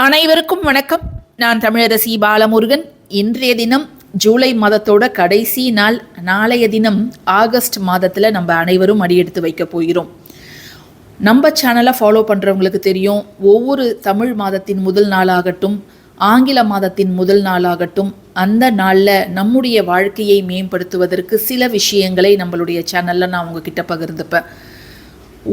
அனைவருக்கும் வணக்கம். நான் தமிழரசி பாலமுருகன். இன்றைய தினம் ஜூலை மாதத்தோட கடைசி நாள் நாளைய தினம் ஆகஸ்ட் மாதத்தில் நம்ம அனைவரும் அடியெடுத்து வைக்க போகிறோம். நம்ம சேனலை ஃபாலோ பண்ணுறவங்களுக்கு தெரியும் ஒவ்வொரு தமிழ் மாதத்தின் முதல் நாளாகட்டும் ஆங்கில மாதத்தின் முதல் நாளாகட்டும் அந்த நாளில் நம்முடைய வாழ்க்கையை மேம்படுத்துவதற்கு சில விஷயங்களை நம்மளுடைய சேனலில் நான் உங்ககிட்ட பகிர்ந்துப்பேன்.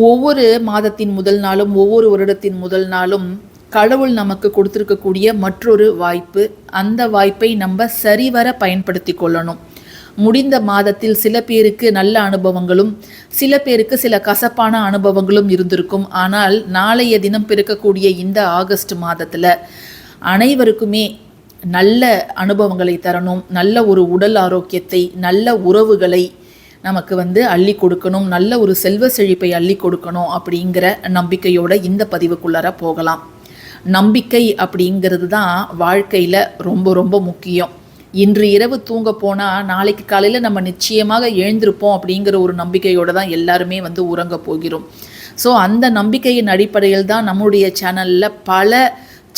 ஒவ்வொரு மாதத்தின் முதல் நாளும் ஒவ்வொரு வருடத்தின் முதல் நாளும் கடவுள் நமக்கு கொடுத்துருக்கக்கூடிய மற்றொரு வாய்ப்பு அந்த வாய்ப்பை நம்ம சரிவர பயன்படுத்தி கொள்ளணும். முடிந்த மாதத்தில் சில பேருக்கு நல்ல அனுபவங்களும் சில பேருக்கு சில கசப்பான அனுபவங்களும் இருந்திருக்கும். ஆனால் நாளைய தினம் பிறக்கக்கூடிய இந்த ஆகஸ்ட் மாதத்தில் அனைவருக்குமே நல்ல அனுபவங்களை தரணும். நல்ல ஒரு உடல் ஆரோக்கியத்தை நல்ல உறவுகளை நமக்கு வந்து அள்ளி கொடுக்கணும். நல்ல ஒரு செல்வ செழிப்பை அள்ளி கொடுக்கணும் அப்படிங்கிற நம்பிக்கையோட இந்த பதிவுக்குள்ளார போகலாம். நம்பிக்கை அப்படிங்கிறது தான் வாழ்க்கையில் ரொம்ப ரொம்ப முக்கியம். இன்று இரவு தூங்க போனால் நாளைக்கு காலையில் நம்ம நிச்சயமாக எழுந்திருப்போம் அப்படிங்கிற ஒரு நம்பிக்கையோடு தான் எல்லாருமே வந்து உறங்க போகிறோம். ஸோ அந்த நம்பிக்கையின் அடிப்படையில் தான் நம்முடைய சேனலில் பல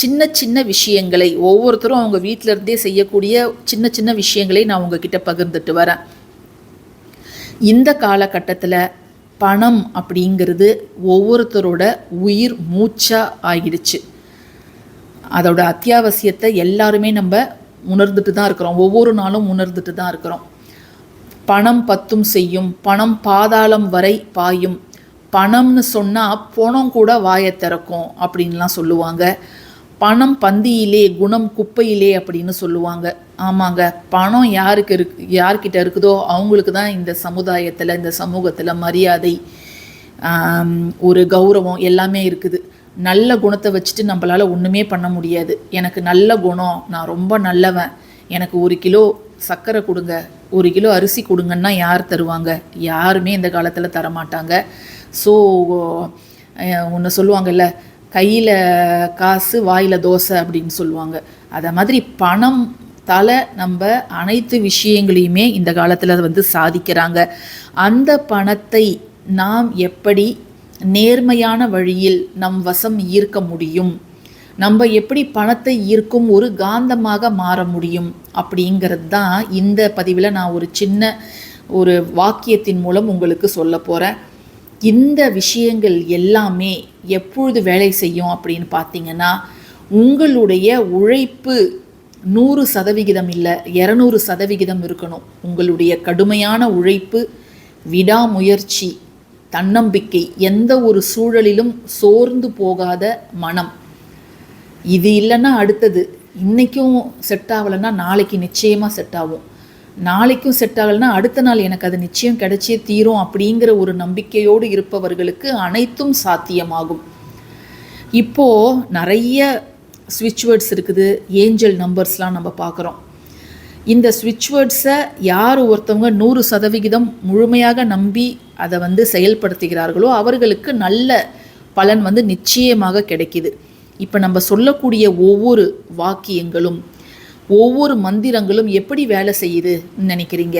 சின்ன சின்ன விஷயங்களை ஒவ்வொருத்தரும் அவங்க வீட்டிலருந்தே செய்யக்கூடிய சின்ன சின்ன விஷயங்களை நான் உங்ககிட்ட பகிர்ந்துட்டு வரேன். இந்த காலகட்டத்தில் பணம் அப்படிங்கிறது ஒவ்வொருத்தரோட உயிர் மூச்சா ஆகிடுச்சு. அதோட அத்தியாவசியத்தை எல்லாருமே நம்ம உணர்ந்துட்டு தான் இருக்கிறோம். ஒவ்வொரு நாளும் உணர்ந்துட்டு தான் இருக்கிறோம். பணம் பத்தும் செய்யும். பணம் பாதாளம் வரை பாயும். பணம்னு சொன்னால் பணம் கூட வாயை திறக்கும் அப்படின்லாம் சொல்லுவாங்க. பணம் பந்தியிலே குணம் குப்பையிலே அப்படின்னு சொல்லுவாங்க. ஆமாங்க. பணம் யாருக்கு இருக்கு யார்கிட்ட இருக்குதோ அவங்களுக்கு தான் இந்த சமுதாயத்தில் இந்த சமூகத்தில் மரியாதை ஒரு கௌரவம் எல்லாமே இருக்குது. நல்ல குணத்தை வச்சுட்டு நம்மளால் ஒன்றுமே பண்ண முடியாது. எனக்கு நல்ல குணம் நான் ரொம்ப நல்லவன். எனக்கு ஒரு கிலோ சர்க்கரை கொடுங்க ஒரு கிலோ அரிசி கொடுங்கன்னா யார் தருவாங்க? யாருமே இந்த காலத்தில் தரமாட்டாங்க. ஸோ ஒன்று சொல்லுவாங்கல்ல கையில் காசு வாயில் தோசை அப்படின்னு சொல்லுவாங்க. அதை மாதிரி பணம் தலை நம்ம அனைத்து விஷயங்களையுமே இந்த காலத்தில் வந்து சாதிக்கிறாங்க. அந்த பணத்தை நாம் எப்படி நேர்மையான வழியில் நம் வசம் ஈர்க்க முடியும். நம்ம எப்படி பணத்தை ஈர்க்கும் ஒரு காந்தமாக மாற முடியும்? அப்படிங்கிறது தான் இந்த பதிவில் நான் ஒரு சின்ன ஒரு வாக்கியத்தின் மூலம் உங்களுக்கு சொல்ல போகிறேன் இந்த விஷயங்கள் எல்லாமே எப்பொழுது வேலை செய்யும் அப்படின்னு பார்த்தீங்கன்னா உங்களுடைய உழைப்பு நூறு சதவிகிதம் இல்லை இரநூறு சதவிகிதம் இருக்கணும். உங்களுடைய கடுமையான உழைப்பு விடாமுயற்சி தன்னம்பிக்கை எந்த ஒரு சூழலிலும் சோர்ந்து போகாத மனம். இது இல்லைன்னா அடுத்தது. இன்றைக்கும் செட் ஆகலைன்னா நாளைக்கு நிச்சயமாக செட் ஆகும். நாளைக்கும் செட் ஆகலைன்னா அடுத்த நாள் எனக்கு அது நிச்சயம் கிடைச்சே தீரும் அப்படிங்கிற ஒரு நம்பிக்கையோடு இருப்பவர்களுக்கு அனைத்தும் சாத்தியமாகும். இப்போது நிறைய ஸ்விட்ச் வேர்ட்ஸ் இருக்குது. ஏஞ்சல் நம்பர்ஸ்லாம் நம்ம பார்க்குறோம். இந்த ஸ்விட்ச் வேர்ட்ஸை யார் ஒருத்தவங்க நூறு சதவிகிதம் முழுமையாக நம்பி அதை வந்து செயல்படுத்துகிறார்களோ அவர்களுக்கு நல்ல பலன் வந்து நிச்சயமாக கிடைக்கிது. இப்போ நம்ம சொல்லக்கூடிய ஒவ்வொரு வாக்கியங்களும் ஒவ்வொரு மந்திரங்களும் எப்படி வேலை செய்யுதுன்னு நினைக்கிறீங்க?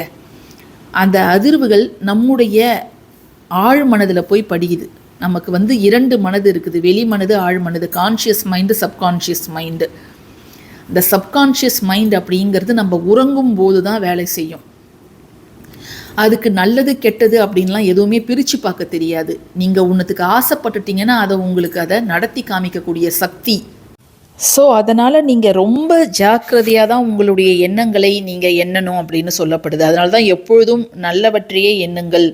அந்த அதிர்வுகள் நம்முடைய ஆழ் மனதில் போய் படியுது. நமக்கு வந்து இரண்டு மனது இருக்குது. வெளி மனது ஆழ் மனது. கான்ஷியஸ் மைண்டு சப்கான்ஷியஸ் மைண்டு இந்த சப்கான்ஷியஸ் மைண்ட் அப்படிங்கிறது நம்ம உறங்கும் போது தான் வேலை செய்யும். அதுக்கு நல்லது கெட்டது அப்படின்லாம் எதுவுமே பிரித்து பார்க்க தெரியாது. நீங்கள் ஒன்றுத்துக்கு ஆசைப்பட்டுட்டீங்கன்னா அதை உங்களுக்கு அதை நடத்தி காமிக்கக்கூடிய சக்தி. ஸோ அதனால் நீங்கள் ரொம்ப ஜாக்கிரதையாக தான் உங்களுடைய எண்ணங்களை நீங்கள் எண்ணணும் அப்படின்னு சொல்லப்படுது. அதனால தான் எப்பொழுதும் நல்லவற்றையே எண்ணுங்கள்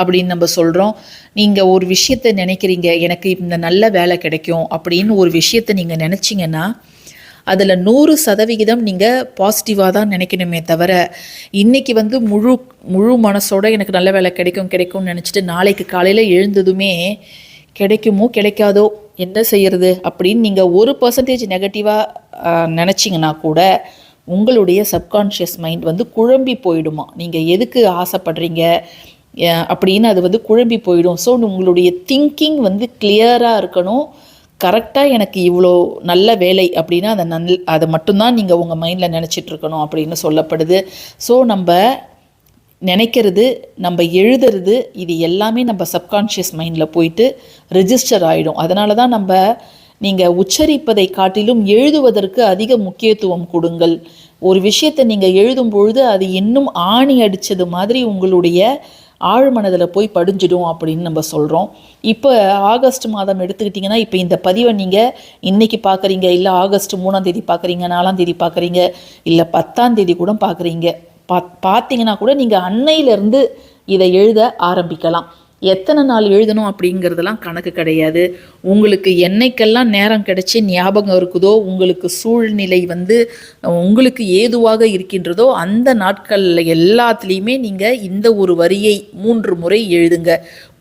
அப்படின்னு நம்ம சொல்கிறோம் நீங்கள் ஒரு விஷயத்தை நினைக்கிறீங்க எனக்கு இந்த நல்ல வேலை கிடைக்கும் அப்படின்னு ஒரு விஷயத்தை நீங்கள் நினச்சிங்கன்னா அதில் நூறு சதவிகிதம் நீங்கள் பாசிட்டிவாக தான் நினைக்கணுமே தவிர இன்றைக்கி வந்து முழு முழு மனசோட எனக்கு நல்ல வேலை கிடைக்கும் கிடைக்கும்னு நினச்சிட்டு நாளைக்கு காலையில் எழுந்ததுமே கிடைக்குமோ கிடைக்காதோ என்ன செய்கிறது அப்படின்னு நீங்கள் ஒரு பர்சன்டேஜ் நெகட்டிவாக நினச்சிங்கன்னா கூட உங்களுடைய சப்கான்ஷியஸ் மைண்ட் வந்து குழம்பி போயிடுமா. நீங்கள் எதுக்கு ஆசைப்படுறீங்க? அப்படின்னு அது வந்து குழம்பி போயிடும். ஸோ உங்களுடைய திங்கிங் வந்து கிளியராக இருக்கணும். கரெக்டாக எனக்கு இவ்வளோ நல்ல வேலை அப்படின்னா அதை நல் அதை மட்டும்தான் நீங்கள் உங்கள் மைண்டில் நினச்சிட்ருக்கணும் அப்படின்னு சொல்லப்படுது. ஸோ நம்ம நினைக்கிறது நம்ம எழுதுறது இது எல்லாமே நம்ம சப்கான்ஷியஸ் மைண்டில் போயிட்டு ரிஜிஸ்டர் ஆகிடும் அதனால தான் நம்ம நீங்கள் உச்சரிப்பதை காட்டிலும் எழுதுவதற்கு அதிக முக்கியத்துவம் கொடுங்கள். ஒரு விஷயத்தை நீங்கள் எழுதும் பொழுது அது இன்னும் ஆணி அடித்தது மாதிரி உங்களுடைய ஆழ்மனதில் போய் படிஞ்சிடும் அப்படின்னு நம்ம சொல்கிறோம் இப்போ ஆகஸ்ட் மாதம் எடுத்துக்கிட்டிங்கன்னா இப்போ இந்த பதிவை நீங்கள் இன்றைக்கி பார்க்குறீங்க இல்லை ஆகஸ்ட் மூணாம் தேதி பார்க்குறீங்க நாலாம் தேதி பார்க்குறீங்க இல்லை பத்தாம் தேதி கூட பார்க்குறீங்க பா பார்த்தீங்கன்னா கூட நீங்கள் அன்னையிலேருந்து இதை எழுத ஆரம்பிக்கலாம். எத்தனை நாள் எழுதணும் அப்படிங்கிறதெல்லாம் கணக்கு கிடையாது. உங்களுக்கு என்னைக்கெல்லாம் நேரம் கிடைச்சி ஞாபகம் இருக்குதோ உங்களுக்கு சூழ்நிலை வந்து உங்களுக்கு ஏதுவாக இருக்கின்றதோ அந்த நாட்களில் எல்லாத்துலேயுமே நீங்கள் இந்த ஒரு வரியை மூன்று முறை எழுதுங்க.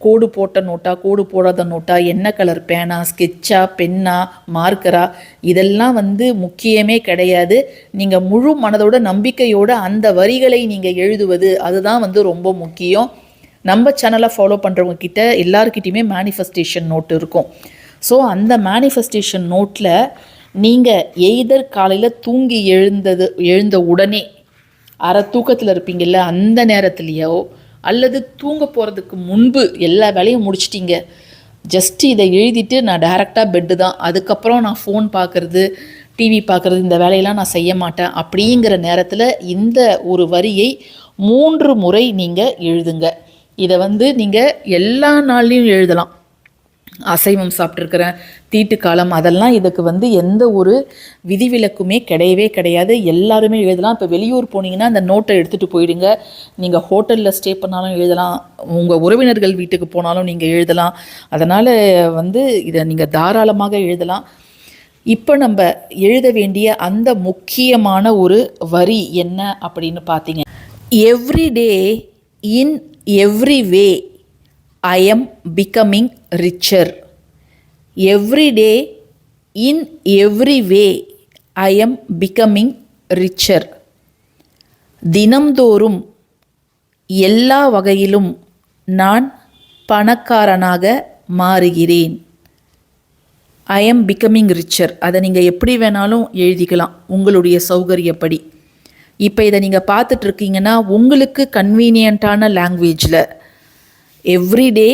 கோடு போட்ட நோட்டா கோடு போடாத நோட்டா என்ன கலர் பேனா ஸ்கெட்சா பென்னா மார்க்கரா இதெல்லாம் வந்து முக்கியமே கிடையாது. நீங்கள் முழு மனதோட நம்பிக்கையோட அந்த வரிகளை நீங்கள் எழுதுவது அதுதான் வந்து ரொம்ப முக்கியம். நம்ம சேனலை ஃபாலோ பண்ணுறவங்க கிட்ட எல்லாருக்கிட்டையுமே மேனிஃபெஸ்டேஷன் நோட் இருக்கும். ஸோ அந்த மேனிஃபெஸ்டேஷன் நோட்டில் நீங்கள் எய்தர் காலையில் தூங்கி எழுந்தது எழுந்த உடனே அரை தூக்கத்தில் இருப்பீங்கள்ல அந்த நேரத்துலையோ அல்லது தூங்க போகிறதுக்கு முன்பு எல்லா வேலையும் முடிச்சிட்டிங்க. ஜஸ்ட் இதை எழுதிட்டு நான் டைரெக்டாக பெட்டு தான். அதுக்கப்புறம் நான் ஃபோன் பார்க்குறது டிவி பார்க்குறது இந்த வேலையெல்லாம் நான் செய்ய மாட்டேன். அப்படிங்கிற நேரத்தில் இந்த ஒரு வரியை மூன்று முறை நீங்கள் எழுதுங்க. இதை வந்து நீங்கள் எல்லா நாள்லேயும் எழுதலாம். அசைவம் சாப்பிட்ருக்கிறேன் தீட்டு காலம் அதெல்லாம் இதுக்கு வந்து எந்த ஒரு விதிவிலக்குமே கிடையவே கிடையாது. எல்லாருமே எழுதலாம். இப்போ வெளியூர் போனீங்கன்னா அந்த நோட்டை எடுத்துகிட்டு போயிடுங்க. நீங்கள் ஹோட்டலில் ஸ்டே பண்ணாலும் எழுதலாம். உங்கள் உறவினர்கள் வீட்டுக்கு போனாலும் நீங்கள் எழுதலாம். அதனால் வந்து இதை நீங்கள் தாராளமாக எழுதலாம். இப்போ நம்ம எழுத வேண்டிய அந்த முக்கியமான ஒரு வரி என்ன அப்படின்னு பார்த்தீங்க? Every day in every way I am becoming richer every day in every way I am becoming richer தினம்தோறும் எல்லா வகையிலும் நான் பணக்காரனாக மாறுகிறேன். ஐ எம் பிகமிங் ரிச்சர் அதை நீங்கள் எப்படி வேணாலும் எழுதிக்கலாம். உங்களுடைய சௌகரியப்படி. இப்போ இதை நீங்கள் பார்த்துட்ருக்கீங்கன்னா உங்களுக்கு கன்வீனியண்ட்டான லாங்குவேஜில் every day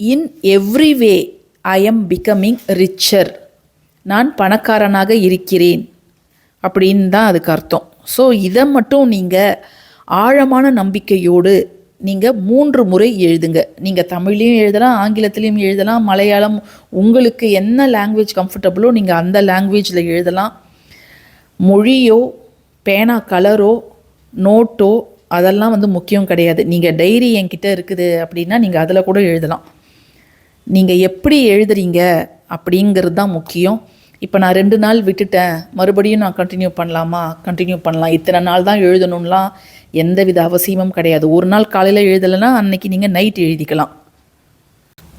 in every way I am becoming richer நான் பணக்காரனாக இருக்கிறேன். அப்படின்னு தான் அதுக்கு அர்த்தம். ஸோ இதை மட்டும் நீங்கள் ஆழமான நம்பிக்கையோடு நீங்கள் மூன்று முறை எழுதுங்க. நீங்கள் தமிழ்லையும் எழுதலாம் ஆங்கிலத்திலையும் எழுதலாம் மலையாளம் உங்களுக்கு என்ன லாங்குவேஜ் கம்ஃபர்டபுளோ நீங்கள் அந்த லாங்குவேஜில் எழுதலாம். மொழியோ பேனா கலரோ நோட்டோ அதெல்லாம் வந்து முக்கியம் கிடையாது. நீங்கள் டைரி என்கிட்ட இருக்குது அப்படின்னா நீங்கள் அதில் கூட எழுதலாம். நீங்கள் எப்படி எழுதுறீங்க அப்படிங்கிறது தான் முக்கியம். இப்போ நான் ரெண்டு நாள் விட்டுட்டேன். மறுபடியும் நான் கண்டினியூ பண்ணலாமா? கண்டினியூ பண்ணலாம். இத்தனை நாள் தான் எழுதணும்லாம் எந்தவித அவசியமும் கிடையாது. ஒரு நாள் காலையில் எழுதலைன்னா அன்னைக்கு நீங்கள் நைட் எழுதிக்கலாம்.